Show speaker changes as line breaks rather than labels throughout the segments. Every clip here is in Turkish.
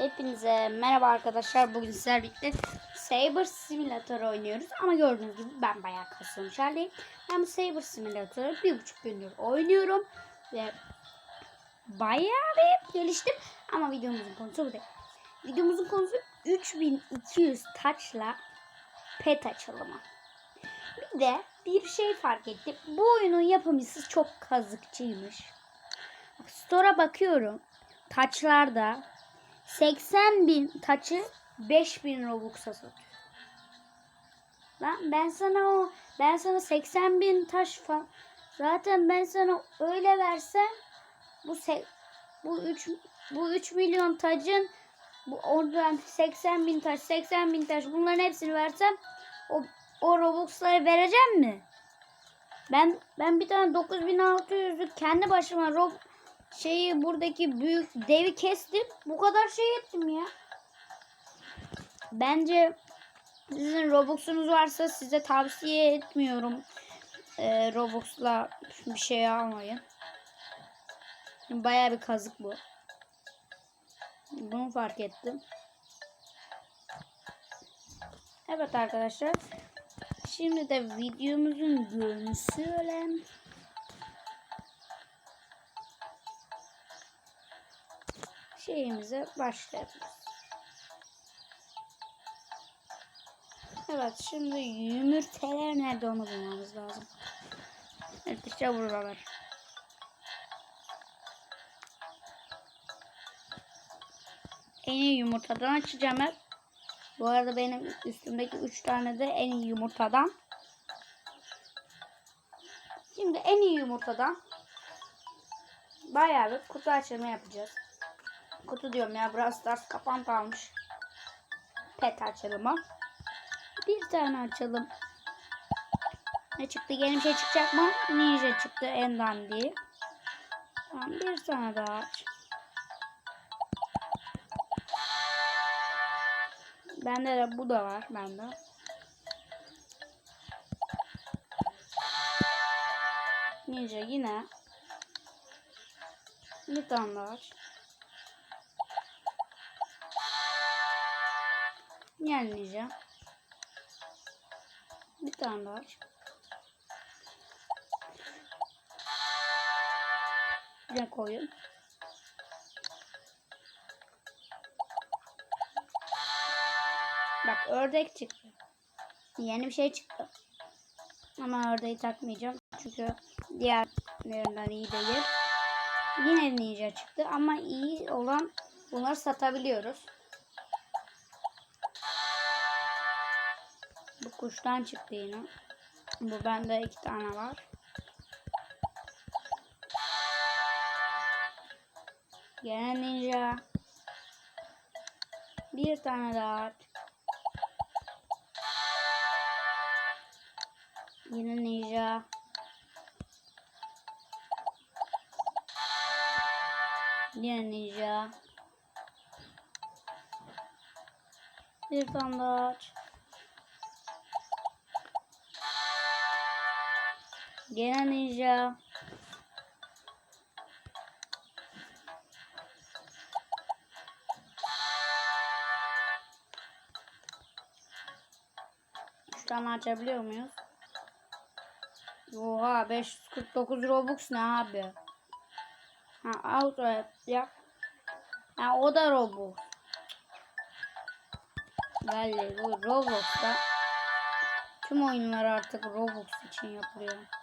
Hepinize merhaba arkadaşlar. Bugün sizlerle birlikte Saber Simulator oynuyoruz. Ama gördüğünüz gibi ben bayağı kasılmış haldeyim. Ben bu Saber Simulator'ı bir buçuk gündür oynuyorum. Ve bayağı bir geliştim. Ama videomuzun konusu bu değil. Videomuzun konusu 3200 taçla pet açılımı. Bir de bir şey fark ettim. Bu oyunun yapımcısı çok kazıkçıymış. Store'a bakıyorum. Taçlarda 80 bin taçı 5000 Robux'a satıyor. Lan ben sana o ben sana 80 bin taş falan zaten ben sana öyle versem bu se, bu 3 bu 3 milyon tacın bu oradan 80 bin taş 80 bin taş bunların hepsini versem o o Robux'ları vereceğim mi? Ben ben bir tane 9600'lük kendi başıma Rob şeyi buradaki büyük devi kestim. Bu kadar şey ettim ya. Bence sizin Robux'unuz varsa size tavsiye etmiyorum. Ee, Robux'la bir şey almayın. Baya bir kazık bu. Bunu fark ettim. Evet arkadaşlar. Şimdi de videomuzun görüntüsü öyle. Şeyimize başlayabiliriz. Evet şimdi yumurtalar nerede onu bulmamız lazım. Evet işte buralar. En iyi yumurtadan açacağım hep. Bu arada benim üstümdeki 3 tane de en iyi yumurtadan. Şimdi en iyi yumurtadan bayağı bir kutu açılımı yapacağız. Kutu diyorum ya Brawl Stars kafam kalmış. Pet açalım Bir tane açalım. Ne çıktı? Yeni bir şey çıkacak mı? Ninja çıktı en dandiği. Tamam bir tane daha aç. Bende de bu da var. Bende. Ninja yine. Bir tane daha aç. Yenileyeceğim. Bir tane daha aç. Bir koyun. Bak ördek çıktı. Yeni bir şey çıktı. Ama ördeği takmayacağım. Çünkü diğerlerinden iyi değil. Yine ninja çıktı ama iyi olan bunları satabiliyoruz. Bu kuştan çıktı yine. Bu bende iki tane var. Gene ninja. Bir tane daha. Yine ninja. Yine ninja. Bir tane daha. Gene ninja. Üç tane açabiliyor muyuz? Oha 549 Robux ne abi? Ha auto yap. Ha o da Robux. Vallahi bu Roblox'ta tüm oyunlar artık Robux için yapılıyor.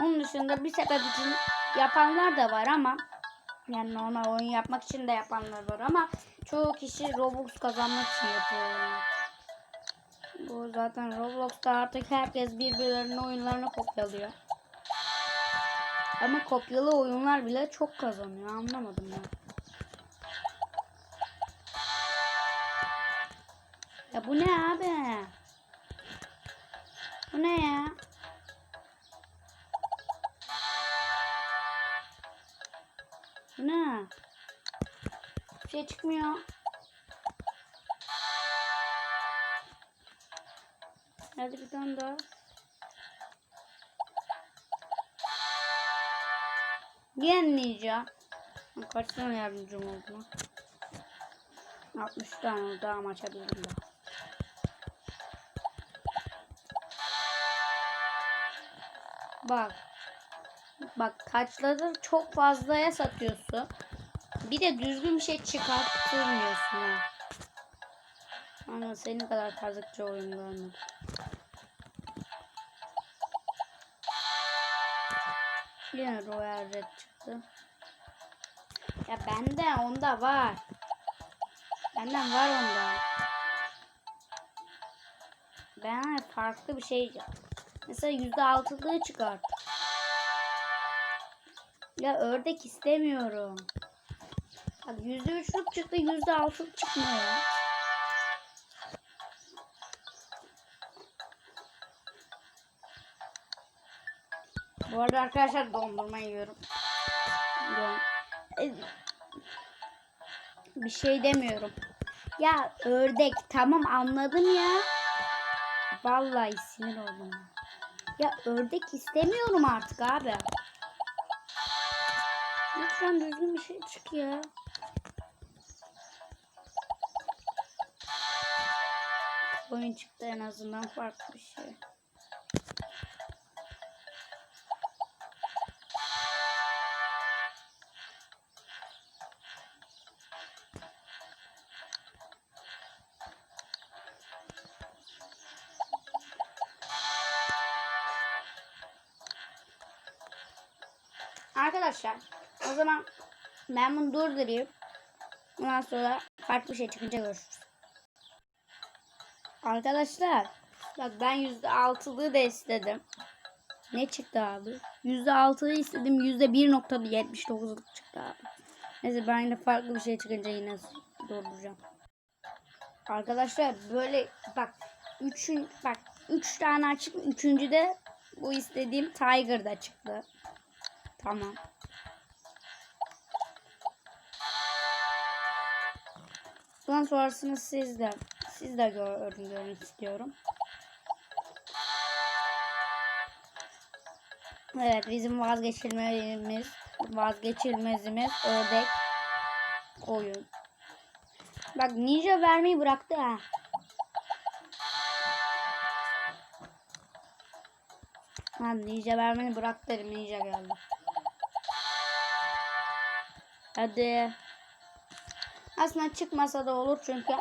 Onun dışında bir sebep için yapanlar da var ama yani normal oyun yapmak için de yapanlar var ama çoğu kişi Robux kazanmak için yapıyor. Bu zaten Roblox'ta artık herkes birbirlerinin oyunlarını kopyalıyor. Ama kopyalı oyunlar bile çok kazanıyor. Anlamadım ya. Ya bu ne abi? Bu ne ya? Ne? Bir şey çıkmıyor. Hadi bir tane daha. Yenmeyeceğim. Kaç tane yardımcım oldu lan? 60 tane daha maç açabilirim de. Bak. Bak kaçları çok fazlaya satıyorsun. Bir de düzgün bir şey çıkarttırmıyorsun ha. Ama senin kadar kazıkçı oyun görmedim. Yine Royal Red çıktı. Ya bende onda var. Benden var onda. Ben farklı bir şey Mesela yüzde altılığı çıkart. Ya ördek istemiyorum. Bak yüzde üçlük çıktı yüzde altılık çıkmıyor ya. Bu arada arkadaşlar dondurma yiyorum. E, Bir şey demiyorum. Ya ördek tamam anladım ya. Vallahi sinir oldum. Ya ördek istemiyorum artık abi. Lütfen düzgün bir şey çık ya. Oyun çıktı en azından farklı bir şey. Arkadaşlar o zaman ben bunu durdurayım. Ondan sonra farklı bir şey çıkınca görüşürüz. Arkadaşlar bak ben yüzde altılığı da istedim. Ne çıktı abi? Yüzde altılığı istedim. Yüzde bir nokta yetmiş dokuzluk çıktı abi. Neyse ben yine farklı bir şey çıkınca yine durduracağım. Arkadaşlar böyle bak üçün bak üç tane açık üçüncü de bu istediğim Tiger'da çıktı. Tamam. Bundan sonrasını siz de siz de görün, istiyorum. Evet bizim vazgeçilmezimiz vazgeçilmezimiz ördek koyun. Bak ninja vermeyi bıraktı ha. Ha ninja vermeni bırak dedim ninja geldi. Hadi. Aslında çıkmasa da olur çünkü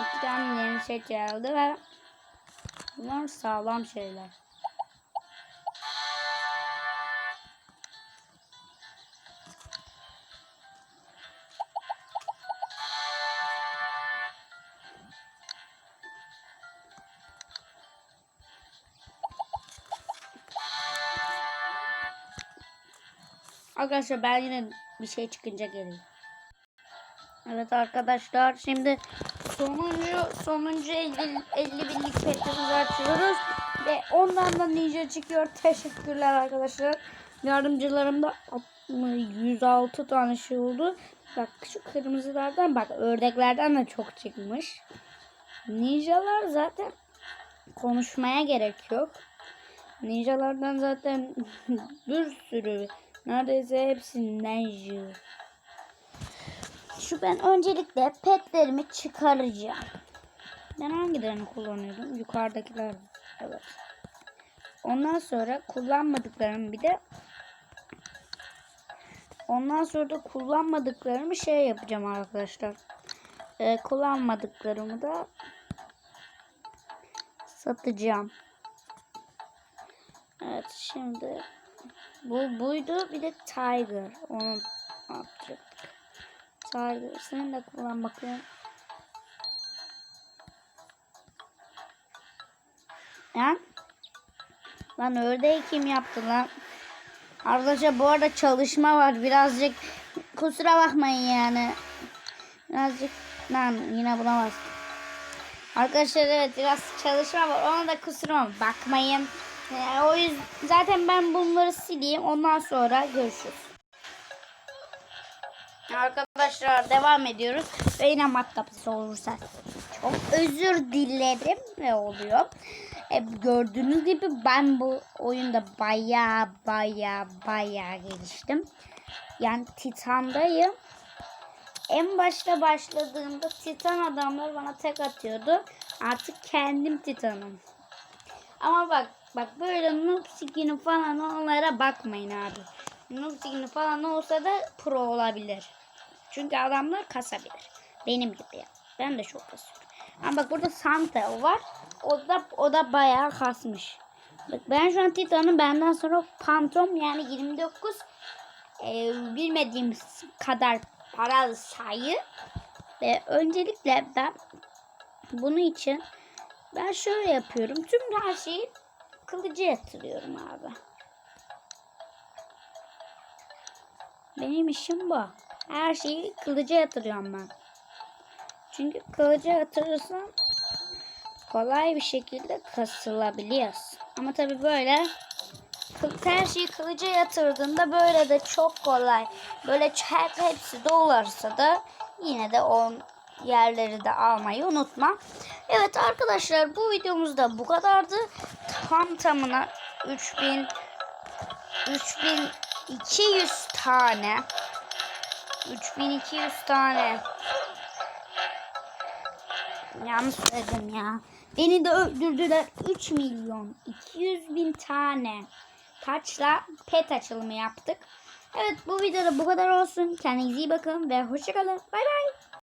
iki tane yeni şey geldi ve bunlar sağlam şeyler. Arkadaşlar ben yine bir şey çıkınca geleyim. Evet arkadaşlar şimdi sonuncu sonuncu 50, 50 binlik petimizi açıyoruz. Ve ondan da ninja çıkıyor. Teşekkürler arkadaşlar. Yardımcılarım da 106 tane şey oldu. Bak şu kırmızılardan bak ördeklerden de çok çıkmış. Ninjalar zaten konuşmaya gerek yok. Ninjalardan zaten bir sürü neredeyse hepsi ninja. Şu ben öncelikle petlerimi çıkaracağım. Ben hangilerini kullanıyordum? Yukarıdakiler. Evet. Ondan sonra kullanmadıklarımı bir de ondan sonra da kullanmadıklarımı şey yapacağım arkadaşlar. Ee, kullanmadıklarımı da satacağım. Evet şimdi bu buydu bir de Tiger onu yapacaktık. Tiger sen de kullan bakayım. Ya? Lan ördeği kim yaptı lan? Arkadaşlar bu arada çalışma var. Birazcık kusura bakmayın yani. Birazcık lan yine bulamaz. Arkadaşlar evet biraz çalışma var. Ona da kusura bakmayın. Ee, o yüzden zaten ben bunları sileyim. Ondan sonra görüşürüz. Arkadaşlar devam ediyoruz. Ve yine matkapısı olursa çok özür dilerim ve oluyor. E, gördüğünüz gibi ben bu oyunda baya baya baya geliştim. Yani Titan'dayım. En başta başladığımda Titan adamlar bana tek atıyordu. Artık kendim Titan'ım. Ama bak bak böyle noob skin'i falan onlara bakmayın abi. Noob skin'i falan olsa da pro olabilir. Çünkü adamlar kasabilir. Benim gibi ya. Ben de çok kasıyorum. Ama bak burada Santa var. O da o da bayağı kasmış. Bak ben şu an Titan'ım benden sonra Phantom yani 29 e, bilmediğim kadar paralı sayı ve öncelikle ben bunun için ben şöyle yapıyorum. Tüm her şeyi kılıcı yatırıyorum abi. Benim işim bu. Her şeyi kılıca yatırıyorum ben. Çünkü kılıca yatırırsan kolay bir şekilde kasılabiliyorsun. Ama tabi böyle her şeyi kılıca yatırdığında böyle de çok kolay. Böyle hep hepsi dolarsa da yine de o yerleri de almayı unutma. Evet arkadaşlar bu videomuzda bu kadardı. Tam tamına 3000 3200 tane 3200 tane Yanlış söyledim ya. Beni de öldürdüler. 3 milyon 200 bin tane taçla pet açılımı yaptık. Evet bu videoda bu kadar olsun. Kendinize iyi bakın ve hoşçakalın. Bay bay.